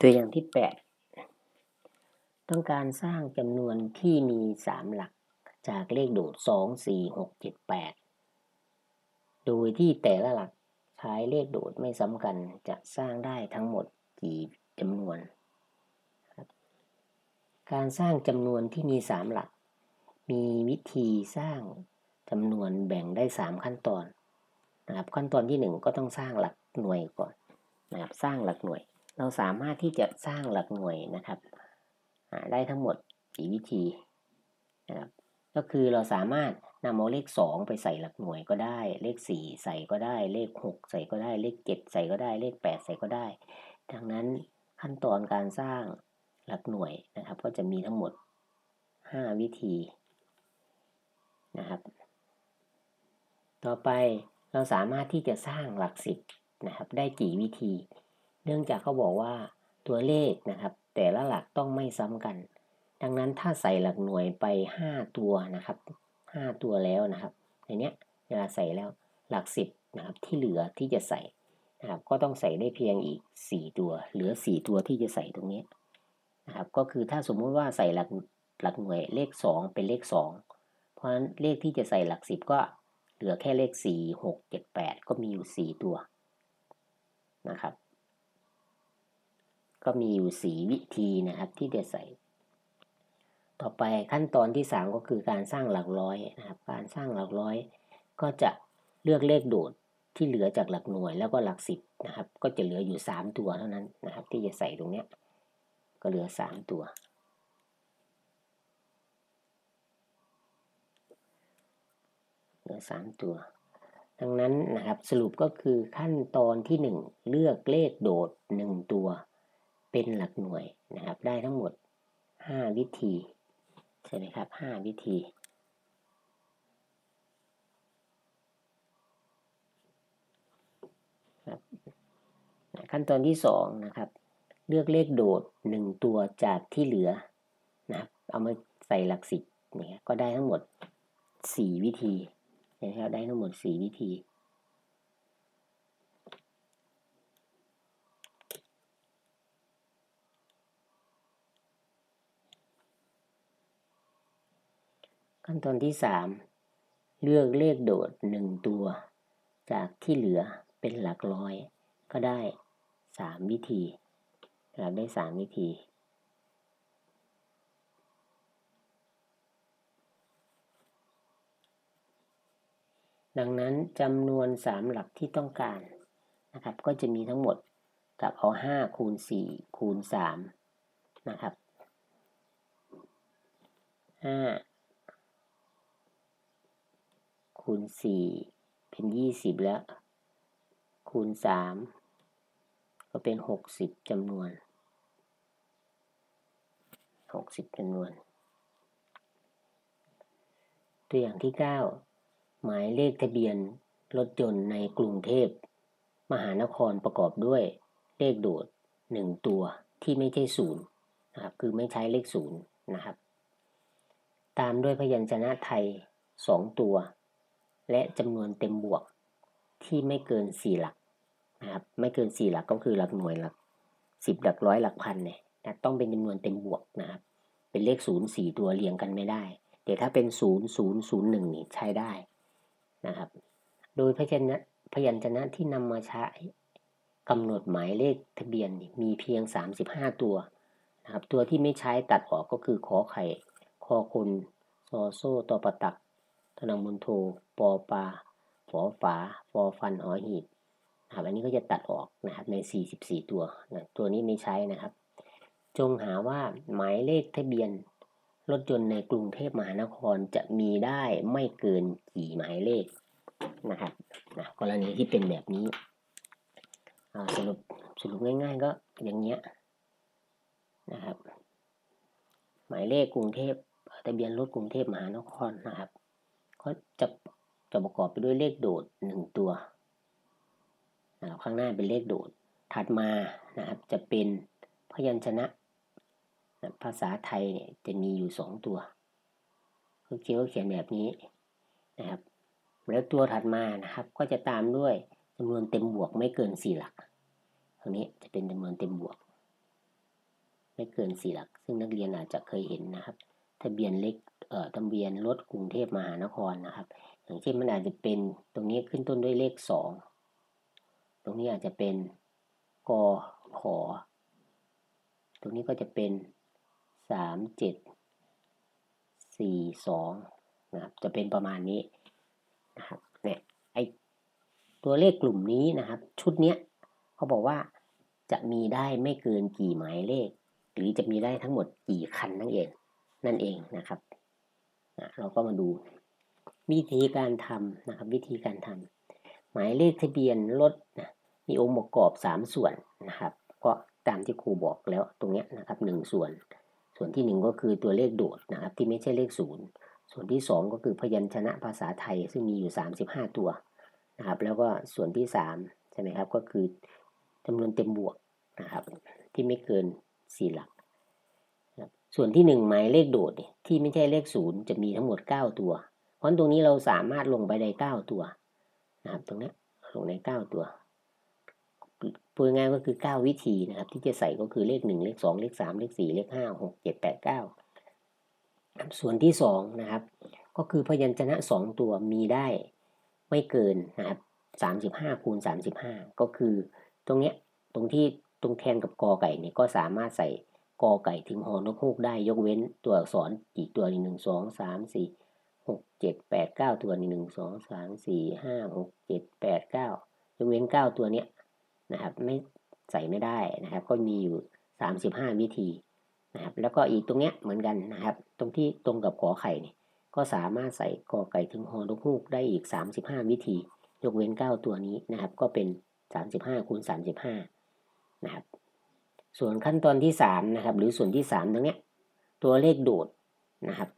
ตัวอย่างที่ 8 ต้องการสร้างจำนวนที่มี 3 หลักจากเลขโดด 2 4 6 7 8 โดยที่แต่ละหลักใช้เลขโดดไม่ซ้ำกันจะสร้างได้ทั้งหมดกี่จำนวน การสร้างจำนวนที่มี 3 หลัก มีวิธีสร้างจำนวนแบ่งได้ 3 ขั้นตอนนะครับขั้นตอนที่ 1 ก็ต้องสร้างหลักหน่วยก่อนนะครับสร้างหลักหน่วย เราสามารถที่จะสร้างหลักหน่วยนะครับได้ทั้งหมดกี่วิธีนะครับ ก็คือเราสามารถนำเอาเลข 2 ไปใส่หลักหน่วยก็ได้ เลข 4 ใส่ก็ได้ เลข 6 ใส่ก็ได้ เลข 7 ใส่ก็ได้ เลข 8 ใส่ก็ได้ ดังนั้นขั้นตอนการสร้างหลักหน่วยนะครับ ก็จะมีทั้งหมด 5 วิธีนะครับ ต่อไปเราสามารถที่จะสร้างหลักสิบนะครับ ได้กี่วิธี เนื่องจากเขาบอกว่าตัวเลขนะครับ แต่ละหลักต้องไม่ซ้ำกัน ดังนั้นถ้าใส่หลักหน่วยไป 5 ตัวนะครับ 5 ตัวแล้วนะครับในเนี้ยเวลาใส่แล้วหลัก 10นะครับที่เหลือที่จะใส่นะครับก็ต้องใส่ได้เพียงอีก 4 ตัว เหลือ 4 ตัวที่จะใส่ตรงนี้นะครับก็คือถ้าสมมุติว่าใส่หลักหลักหน่วยเลข 2 เป็นเลข 2 เพราะฉะนั้นเลขที่จะใส่หลัก 10 ก็เหลือแค่เลข 4 6 7 8 ก็มีอยู่ 4 ตัวนะครับ ก็มีอยู่สีวิธีนะครับที่จะใส่ ต่อไปขั้นตอนที่ 3 ก็คือการสร้างหลักร้อยนะครับ การสร้างหลักร้อย ก็จะเลือกเลขโดดที่เหลือจากหลักหน่วยแล้วก็หลักสิบนะครับ ก็จะเหลืออยู่ 3 ตัวเท่านั้นนะครับ ที่จะใส่ตรงนี้ก็เหลือ 3 ตัว เหลือ 3 ตัว ดังนั้นนะครับสรุปก็คือขั้นตอนที่ 1 เลือกเลขโดด 1 ตัว เป็นหลักหน่วยนะครับ ได้ทั้งหมด 5 วิธีใช่ไหมครับ 5 วิธีขั้นตอนที่ 2 นะครับ เลือกเลขโดด 1 ตัวจากที่เหลือนะครับ เอามาใส่หลักสิบเนี่ยก็ได้ทั้งหมด 4 วิธีนะครับได้ทั้งหมด 4 วิธี ขั้นตอนที่ 3 เลือกเลขโดด 1 ตัว จากที่เหลือเป็นหลักร้อย ก็ได้ 3 วิธีนะครับได้ 3 วิธี ดังนั้นจำนวน 3 หลักที่ต้องการนะครับ ก็จะมีทั้งหมดกับเอา 5 คูณ 4 คูณ 3 นะครับ 5 คูณสี่เป็นยี่สิบแล้ว คูณสามก็เป็นหกสิบจำนวนหกสิบจำนวน ตัวอย่างที่เก้าหมายเลขทะเบียนรถยนต์ในกรุงเทพ มหานครประกอบด้วยเลขโดดหนึ่งตัวที่ไม่ใช่ศูนย์นะครับคือไม่ใช้เลขศูนย์นะครับ ตามด้วยพยัญชนะไทยสองตัว และจำนวนเต็มบวกที่ไม่เกิน 4 หลักนะครับไม่เกิน 4 หลักก็คือหลักหน่วยหลัก 10 หลักร้อยหลักพันเนี่ยต้องเป็นจำนวนเต็มบวกนะครับเป็นเลข 0 4 ตัวเรียงกันไม่ได้แต่ถ้าเป็น 0 0 0 1 นี่ใช้ได้นะครับ โดยพยัญชนะพยัญชนะที่นำมาใช้กำหนดหมายเลขทะเบียนมีเพียง 35 ตัวนะครับตัวที่ไม่ใช้ตัดออกก็คือขอไข่คอคนซอโซ่ตอปตัก ธนมุนโทปอปาฝอฝาฟอฟันหอหีบนะครับอันนี้ก็จะตัดออกนะครับใน 44 ตัวนะตัวนี้ไม่ใช้นะครับ จงหาว่าหมายเลขทะเบียนรถยนต์ในกรุงเทพมหานครจะมีได้ไม่เกินกี่หมายเลขนะครับนะกรณีที่เป็นแบบนี้สรุปสรุปง่าย ๆ ก็อย่างเงี้ยนะครับ หมายเลขกรุงเทพทะเบียนรถกรุงเทพมหานครนะครับ ก็จะจะประกอบไปด้วยเลขโดดหนึ่งตัวนะครับข้างหน้าเป็นเลขโดด ถัดมานะครับจะเป็นพยัญชนะภาษาไทยเนี่ยจะมีอยู่สองตัวคือเขียนเขียนแบบนี้นะครับแล้วตัวถัดมานะครับก็จะตามด้วยจำนวนเต็มบวกไม่เกินสี่หลักตรงนี้จะเป็นจำนวนเต็มบวก ไม่เกินสี่หลัก ซึ่งนักเรียนอาจจะเคยเห็นนะครับ ทะเบียนเลข ทะเบียนรถกรุงเทพมหานครนะครับ อย่างเช่นมันอาจจะเป็นตรงนี้ขึ้นต้นด้วยเลขสองตรงนี้อาจจะเป็นกขอตรงนี้ก็จะเป็นสามเจ็ดสี่สองนะครับจะเป็นประมาณนี้นะครับเนี่ยไอตัวเลขกลุ่มนี้นะครับ ชุดเนี้ยเขาบอกว่าจะมีได้ไม่เกินกี่หมายเลข หรือจะมีได้ทั้งหมดกี่คันนั่นเองนั่นเองนะครับ นะเราก็มาดูวิธีการทำนะครับ วิธีการทำหมายเลขทะเบียนรถนะมีองค์ประกอบ 3 ส่วนนะครับ ก็ตามที่ครูบอกแล้วตรงนี้นะครับหนึ่งส่วน ส่วนที่หนึ่งก็คือตัวเลขโดดนะครับ ที่ไม่ใช่เลขศูนย์ส่วนที่สองก็คือพยัญชนะภาษาไทย ซึ่งมีอยู่ 35 ตัวนะครับ แล้วก็ส่วนที่สามใช่ไหมครับก็คือจำนวนเต็มบวกนะครับ ที่ไม่เกิน 4 หลัก ส่วนที่ 1 หมายเลขโดดที่ไม่ใช่เลขศูนย์จะมีทั้งหมด 9 ตัว เพราะตรงนี้เราสามารถลงไปได้ 9 ตัวนะครับตรงนี้ลงใน 9 ตัวพูดง่ายก็คือ 9 วิธีนะครับ ที่จะใส่ก็คือเลข 1 เลข 2 เลข 3 เลข 4 เลข 5 6 7 8 9 ส่วนที่ 2 นะครับ ก็คือพยัญชนะ 2 ตัวมีได้ไม่เกินนะครับ35คูณ35 ก็คือตรงเนี้ยตรงที่ตรงแทนกับกอไก่เนี่ยก็สามารถใส่ กอไก่ถึงหอนกฮูกได้ยกเว้นตัวอักษรอีกตัวหนึ่งหนึ่งสองสามสี่หกเจ็ดแปดเก้าตัวหนึ่งสองสามสี่ห้าหกเจ็ดแปดเก้ายกเว้นเก้าตัวเนี้ยนะครับไม่ใส่ไม่ได้นะครับ ก็มีอยู่สามสิบห้าวิธีนะครับ แล้วก็อีกตรงเนี้ยเหมือนกันนะครับ ตรงที่ตรงกับขอไข่เนี่ยก็สามารถใส่กอไก่ถึงหอนกฮูกได้อีกสามสิบห้าวิธี ยกเว้นเก้าตัวนี้นะครับ ก็เป็นสามสิบห้าคูณสามสิบห้านะครับ ส่วนขั้นตอนที่3นะครับหรือส่วนที่3ตรงนี้ตัวเลขโดดนะครับ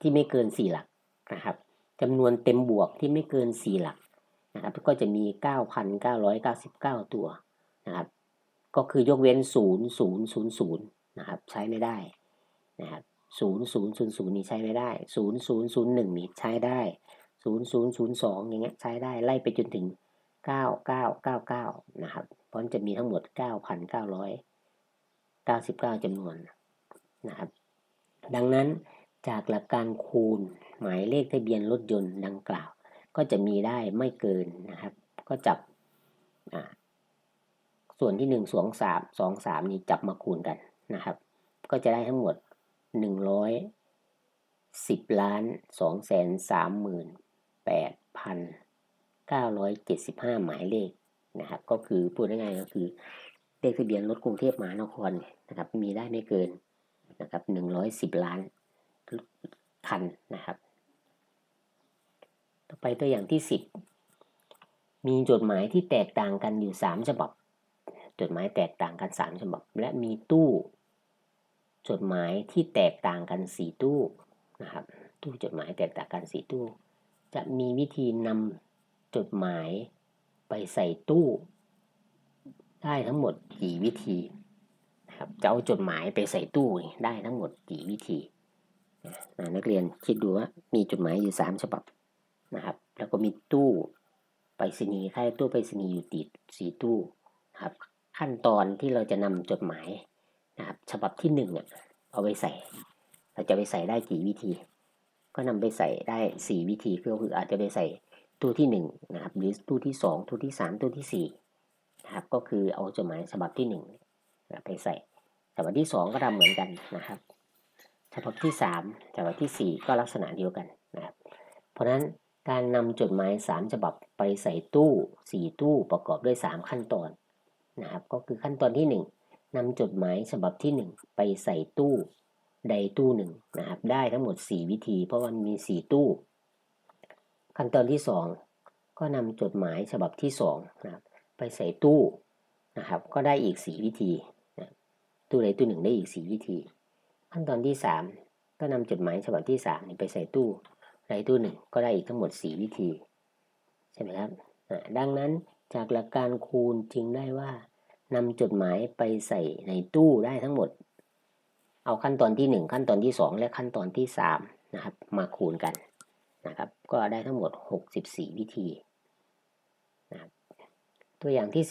ที่ไม่เกิน 4 หลักนะครับจำนวนเต็มบวกที่ไม่เกิน 4 หลักนะครับก็จะมี 9,999 ตัวนะครับก็คือยกเว้น 0 0 0 0นะครับใช้ไม่ได้นะครับ0 0 0 0 นี่ใช้ไม่ได้ 0 0 0 1 นี่ใช้ได้ 0 0 0 2 อย่างเงี้ยใช้ได้ไล่ไปจนถึง 9999 นะครับเพราะจะมีทั้งหมด 9,999จำนวนนะครับ ดังนั้นจากหลักการคูณหมายเลขทะเบียนรถยนต์ดังกล่าว ก็จะมีได้ไม่เกินนะครับ ก็จับส่วนที่ 1 2 3 2 3 นี้จับมาคูณกันนะครับ ก็จะได้ทั้งหมด 110ล้าน2แสน3หมื่น8พัน975 หมายเลขนะครับ ก็คือพูดง่ายๆก็คือ เลขทะเบียนรถกรุงเทพมหานครนะครับ มีได้ไม่เกินนะครับ110ล้านคันนะครับ ต่อไปตัวอย่างที่10มีจดหมายที่แตกต่างกันอยู่3ฉบับ จดหมายแตกต่างกัน3ฉบับ และมีตู้ จดหมายที่แตกต่างกัน4ตู้นะครับ ตู้จดหมายแตกต่างกัน4ตู้ จะมีวิธีนำจดหมายไปใส่ตู้ ได้ทั้งหมดกี่วิธีนะครับจะเอาจดหมายไปใส่ตู้ได้ทั้งหมดกี่วิธีนักเรียนคิดดูว่ามีจดหมายอยู่ 3 ฉบับนะครับ แล้วก็มีตู้ไปรษณีย์ค่ายตู้ไปรษณีย์อยู่ติดสี่ตู้ครับ ขั้นตอนที่เราจะนำจดหมายนะครับ ฉบับที่1เนี่ยเอาไปใส่ เราจะไปใส่ได้กี่วิธี ก็นำไปใส่ได้ 4 วิธีก็คืออาจจะไปใส่ตู้ที่1นะครับหรือตู้ที่ 2 ตู้ที่ 3 ตู้ที่4 นะครับ ก็คือเอาจดหมายฉบับที่1ไปใส่ฉบับที่ 2 ก็ทำเหมือนกันนะครับฉบับที่3ฉบับที่ 4 ก็ลักษณะเดียวกันนะครับ เพราะฉะนั้นการนำจดหมาย 3 ฉบับไปใส่ตู้ 4 ตู้ประกอบด้วย 3 ขั้นตอนนะครับ ก็คือขั้นตอนที่ 1นำจดหมายฉบับที่ 1 ไปใส่ตู้ใดตู้หนึ่งนะครับ ได้ทั้งหมด 4 วิธี เพราะมันมี 4 ตู้ ขั้นตอนที่ 2 ก็นำจดหมายฉบับที่2นะครับ ไปใส่ตู้นะครับ ก็ได้อีก4วิธีนะตู้ใดตู้หนึ่งได้อีก4วิธี ขั้นตอนที่3ก็นำจดหมายฉบับที่3ไปใส่ตู้ใดตู้หนึ่งก็ได้อีกทั้งหมด4วิธีใช่ไหมครับดังนั้นจากหลักการคูณจึงได้ว่านำจดหมายไปใส่ในตู้ได้ทั้งหมด เอาขั้นตอนที่ 1 ขั้นตอนที่ 2 และขั้นตอนที่3นะครับมาคูณกันนะครับ ก็ได้ทั้งหมด 64 วิธี ตัวอย่างที่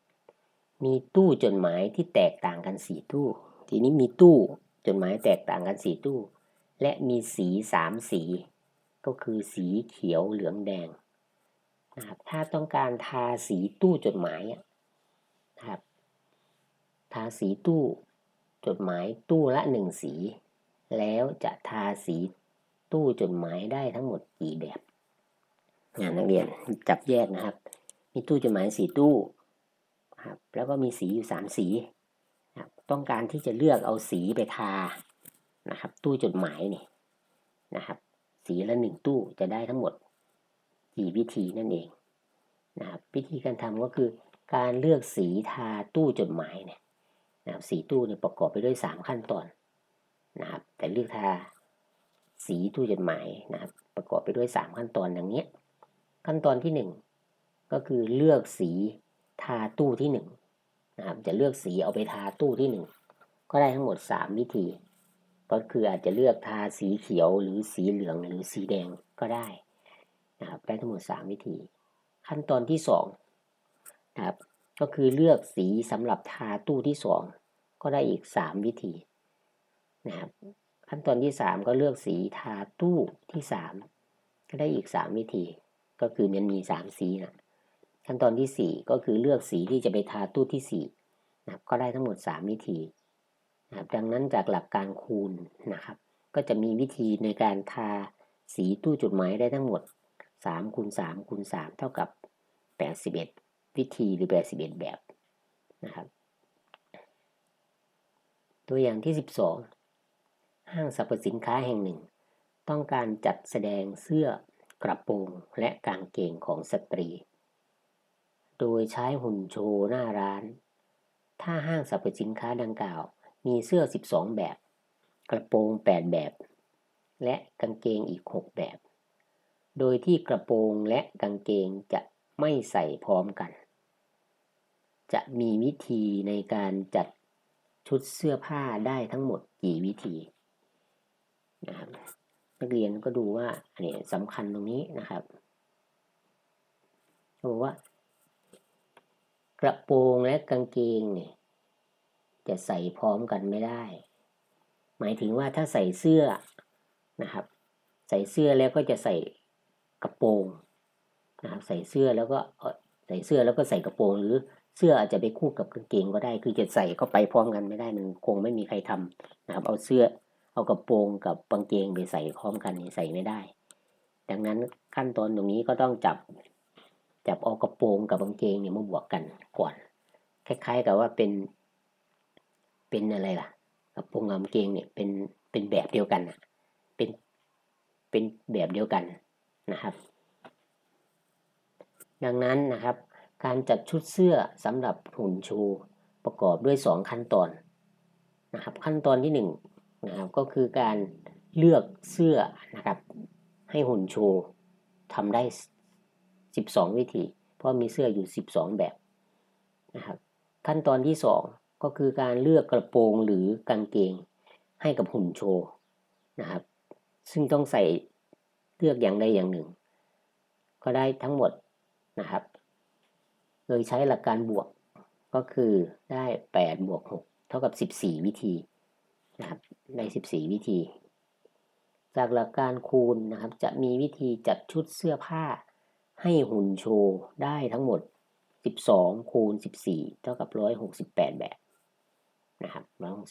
11มีตู้จดหมายที่แตกต่างกัน4ตู้ ทีนี้มีตู้จดหมายแตกต่างกันสี่ตู้ และมีสีสามสี ก็คือสีเขียวเหลืองแดงนะครับถ้าต้องการทาสีตู้จดหมายนะครับ ทาสีตู้จดหมายตู้ละหนึ่งสี แล้วจะทาสีตู้จดหมายได้ทั้งหมดกี่แบบงานนักเรียนจับแยกนะครับ มีตู้จดหมายสีตู้ครับแล้วก็มีสีอยู่สามสีนะครับต้องการที่จะเลือกเอาสีไปทานะครับ ตู้จดหมายนี่นะครับ สีละหนึ่งตู้จะได้ทั้งหมดกี่วิธีนั่นเองนะครับวิธีการทำก็คือการเลือกสีทาตู้จดหมายเนี่ยนะครับสีตู้เนี่ยประกอบไปด้วย 3 ขั้นตอนนะครับ แต่เลือกทาสีตู้จดหมายนะครับ ประกอบไปด้วย 3 ขั้นตอนอย่างนี้ขั้นตอนที่ 1 ก็คือเลือกสีทาตู้ที่1นะครับจะเลือกสีเอาไปทาตู้ที่ 1 ก็ได้ทั้งหมด 3 วิธี ก็คืออาจจะเลือกทาสีเขียวหรือสีเหลืองหรือสีแดงก็ได้นะครับได้ทั้งหมด 3 วิธี ขั้นตอนที่2นะครับก็คือเลือกสีสำหรับทาตู้ที่ 2 ก็ได้อีก 3 วิธีนะครับขั้นตอนที่ 3 ก็เลือกสีทาตู้ที่ 3 ก็ได้อีก 3 วิธี ก็คือมันมี 3 สีนะ ขั้นตอนที่ 4 ก็คือเลือกสีที่จะไปทาตู้ที่4นะครับก็ได้ทั้งหมด 3 วิธีนะครับดังนั้นจากหลักการคูณนะครับ ก็จะมีวิธีในการทาสีตู้จุดหมายได้ทั้งหมด3คูณ3คูณ3เท่ากับ 81 วิธีหรือ 81 แบบนะครับ ตัวอย่างที่ 12 ห้างสรรพสินค้าแห่งหนึ่ง ต้องการจัดแสดงเสื้อกระโปรงและกางเกงของสตรี โดยใช้หุ่นโชว์หน้าร้าน ถ้าห้างสรรพสินค้าดังกล่าว มีเสื้อ 12 แบบ กระโปรง 8 แบบ และกางเกงอีก 6 แบบ โดยที่กระโปรงและกางเกงจะไม่ใส่พร้อมกัน จะมีวิธีในการจัดชุดเสื้อผ้าได้ทั้งหมดกี่วิธีนะครับนักเรียนก็ดูว่าอันนี้สำคัญตรงนี้นะครับเขาบอกว่า กระโปรงและกางเกงเนี่ยจะใส่พร้อมกันไม่ได้ หมายถึงว่าถ้าใส่เสื้อนะครับ ใส่เสื้อแล้วก็จะใส่กระโปรงนะครับใส่เสื้อแล้วก็ใส่เสื้อแล้วก็ใส่กระโปรง หรือเสื้ออาจจะไปคู่กับกางเกงก็ได้ คือจะใส่เข้าไปพร้อมกันไม่ได้มันคงไม่มีใครทำนะครับ เอาเสื้อเอากระโปรงกับกางเกงไปใส่พร้อมกันใส่ไม่ได้ ดังนั้นขั้นตอนตรงนี้ก็ต้องจับ จับเอากระโปรงกับกางเกงเนี่ยมาบวกกันก่อน คล้าย ๆ กับว่าเป็น เป็นอะไรล่ะกระโปรงกับกางเกงเนี่ยเป็นเป็นแบบเดียวกันนะเป็นเป็นแบบเดียวกันนะครับ ดังนั้นนะครับ การจัดชุดเสื้อสำหรับหุ่นโชว์ประกอบด้วย 2 ขั้นตอนนะครับขั้นตอนที่1นะครับก็คือการเลือกเสื้อนะครับให้หุ่นโชว์ทำได้ 12 วิธี เพราะมีเสื้ออยู่ 12 แบบนะครับขั้นตอนที่ 2 ก็คือการเลือกกระโปรงหรือกางเกงให้กับหุ่นโชว์นะครับ ซึ่งต้องใส่เลือกอย่างใดอย่างหนึ่ง ก็ได้ทั้งหมดนะครับ โดยใช้หลักการบวกก็คือได้ 8 บวก 6 เท่ากับ 14 วิธีนะครับใน14 วิธี จากหลักการคูณนะครับ จะมีวิธีจัดชุดเสื้อผ้า ให้หุ่นโชว์ได้ทั้งหมด 12 คูณ 14 เท่ากับ 168 แบบนะครับ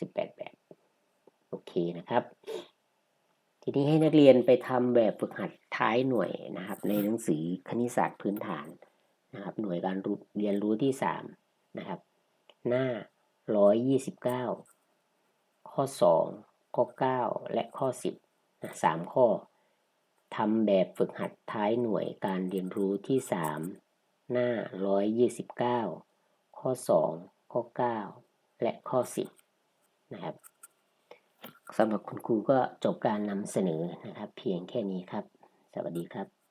168 แบบ โอเคนะครับ ทีนี้ให้นักเรียนไปทำแบบฝึกหัดท้ายหน่วยนะครับ ในหนังสือคณิตศาสตร์พื้นฐานนะครับ หน่วยการเรียนรู้ที่ 3 นะครับ หน้า 129 ข้อ 2 ข้อ 9 และข้อ 10นะ3ข้อ ทำแบบฝึกหัดท้ายหน่วยการเรียนรู้ที่ 3 หน้า 129 ข้อ 2 ข้อ 9 และข้อ 10 นะครับสำหรับคุณครูก็จบการนำเสนอนะครับ เพียงแค่นี้ครับ สวัสดีครับ